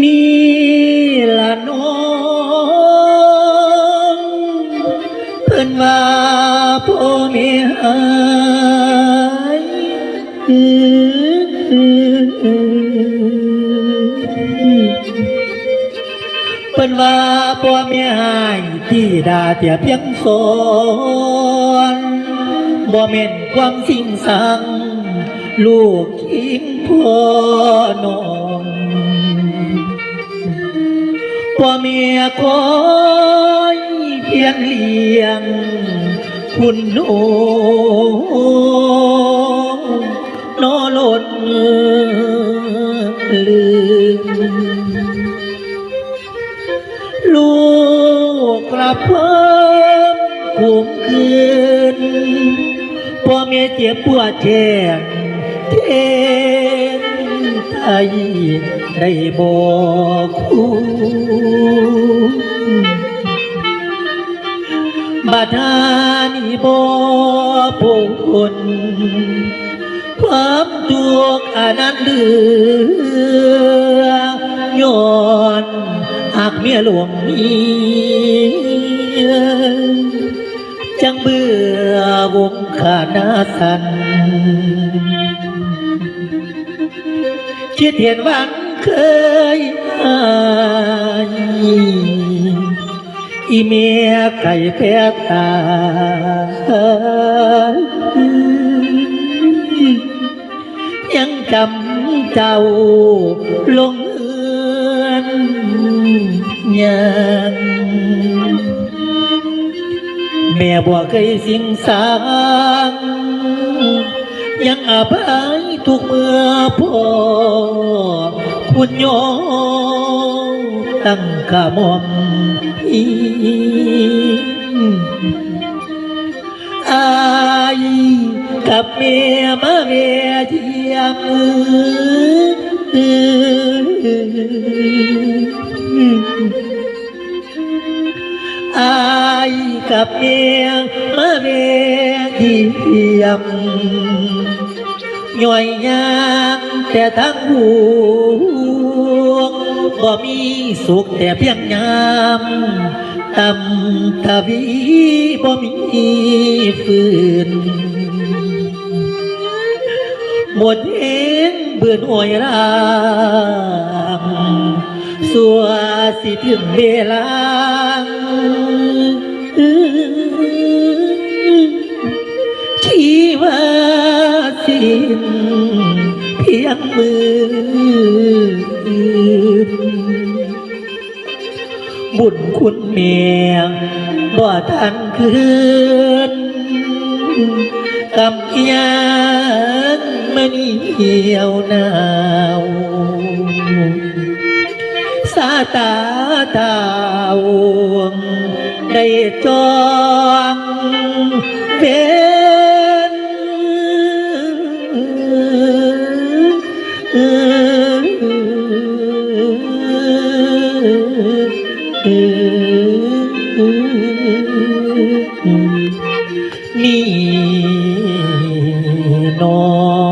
นี่ละน้องเพิ่นว่าพ่อแม่หายเพิ่นว่าพ่อแม่หายที่ดาเตียเพียงสอนบ่แม่นความสิ่งสังลูกทิ้งพ่อนอ พ่อเมียคอยเพียงเลี้ยง คุณโนนอลดลืม ลูกกลับเพิ่มคุมคืนพ่อแม่เจ็บปวดแทนเทน ไทยได้บอกคุณบาดานี้บ่พ้นความทุกข์อันนั้นเหลือย้อนหากเมียหลวงนี้จังเบื่อวงขานาสัน คิดเห็นวันเคยหายอีเมียไก่แพ้ตายังจำเจ้าลงเอือนยังแม่บ่เคยสิ่งสางยังอภัย ทุกเมื่อพ่อคุณโยตั้งขามอมอีอายกับเมียมาเวียเทียมอายกับเมียมาเวียเทียม ย่อยยางแต่ทั้งหูบ่มีสุขแต่เพียงยามตำทวีบ่มีฟืนหมดเองเบื่อหน่วยรางสัวสิถึงเวลา เพียงมือ บุญคุณเมียบ่ทันคืนกำยังมันเหี่ยวหนาวสาตาดาวได้จอง นี่นอ